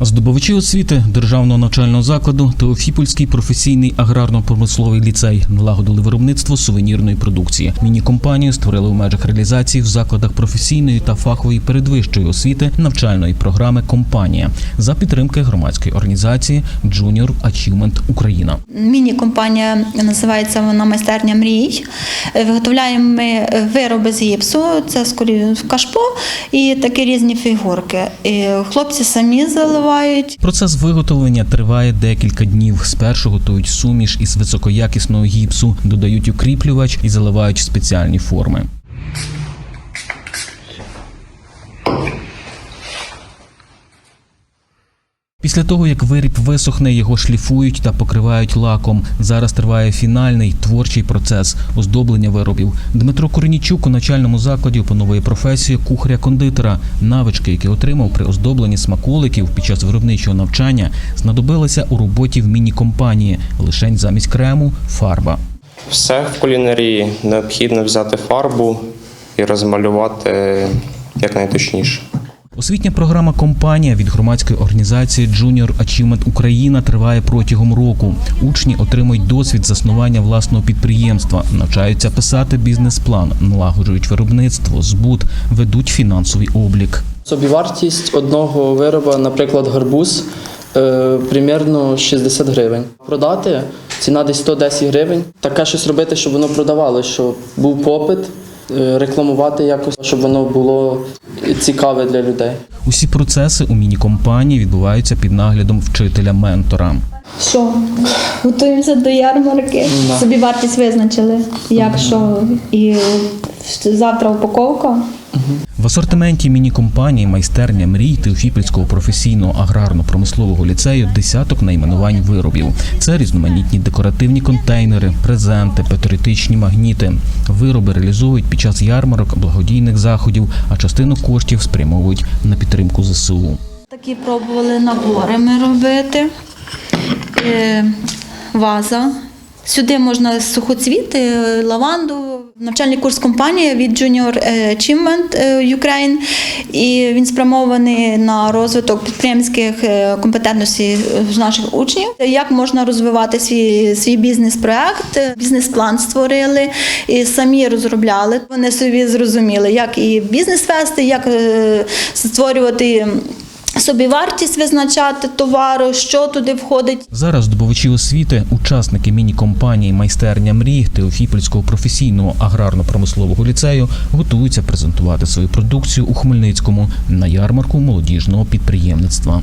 Здобувачі освіти державного навчального закладу Теофіпольський професійний аграрно-промисловий ліцей налагодили виробництво сувенірної продукції. Міні-компанію створили у межах реалізації в закладах професійної та фахової передвищої освіти навчальної програми Компанія за підтримки громадської організації Junior Achievement Україна. Міні-компанія називається вона майстерня мрій. Е, Виготовляємо ми вироби з гіпсу, це скорі кашпо і такі різні фігурки. І хлопці самі заливають. Процес виготовлення триває декілька днів. Спершу готують суміш із високоякісного гіпсу, додають укріплювач і заливають спеціальні форми. Після того, як виріб висохне, його шліфують та покривають лаком. Зараз триває фінальний творчий процес оздоблення виробів. Дмитро Корнічук у навчальному закладі опановує професію кухаря-кондитера. Навички, які отримав при оздобленні смаколиків під час виробничого навчання, знадобилися у роботі в міні-компанії. Лишень замість крему фарба. Все в кулінарії необхідно взяти фарбу і розмалювати якнайточніше. Освітня програма Компанія від громадської організації Junior Achievement Україна триває протягом року. Учні отримують досвід заснування власного підприємства, навчаються писати бізнес-план, налагоджують виробництво, збут, ведуть фінансовий облік. Собівартість одного вироба, наприклад, гарбуз, е, примірно 60 гривень. Продати ціна десь 110 гривень. Таке щось робити, щоб воно продавалося, щоб був попит, рекламувати якось, щоб воно було цікаве для людей. Усі процеси у міні-компанії відбуваються під наглядом вчителя-ментора. Що? Готуємося до ярмарки. Да. Собі вартість визначили. якщо? І завтра упаковка. Асортименті міні-компанії майстерня мрій Теофіпільського професійного аграрно-промислового ліцею десяток найменувань виробів. Це різноманітні декоративні контейнери, презенти, патріотичні магніти. Вироби реалізовують під час ярмарок, благодійних заходів, а частину коштів спрямовують на підтримку ЗСУ. Такі пробували набори ми робити. Е, Ваза. Сюди можна сухоцвіти, лаванду. Навчальний курс компанії від Junior Achievement Ukraine. І він спрямований на розвиток підприємських е, компетентностей наших учнів. Як можна розвивати свій, свій бізнес-проект, бізнес-план створили і самі розробляли. Вони собі зрозуміли, як і бізнес вести, як е, створювати. Собівартість визначати товару, що туди входить, Зараз добувачі освіти, учасники міні-компанії Майстерня мрій Теофіпольського професійного аграрно-промислового ліцею готуються презентувати свою продукцію у Хмельницькому на ярмарку молодіжного підприємництва.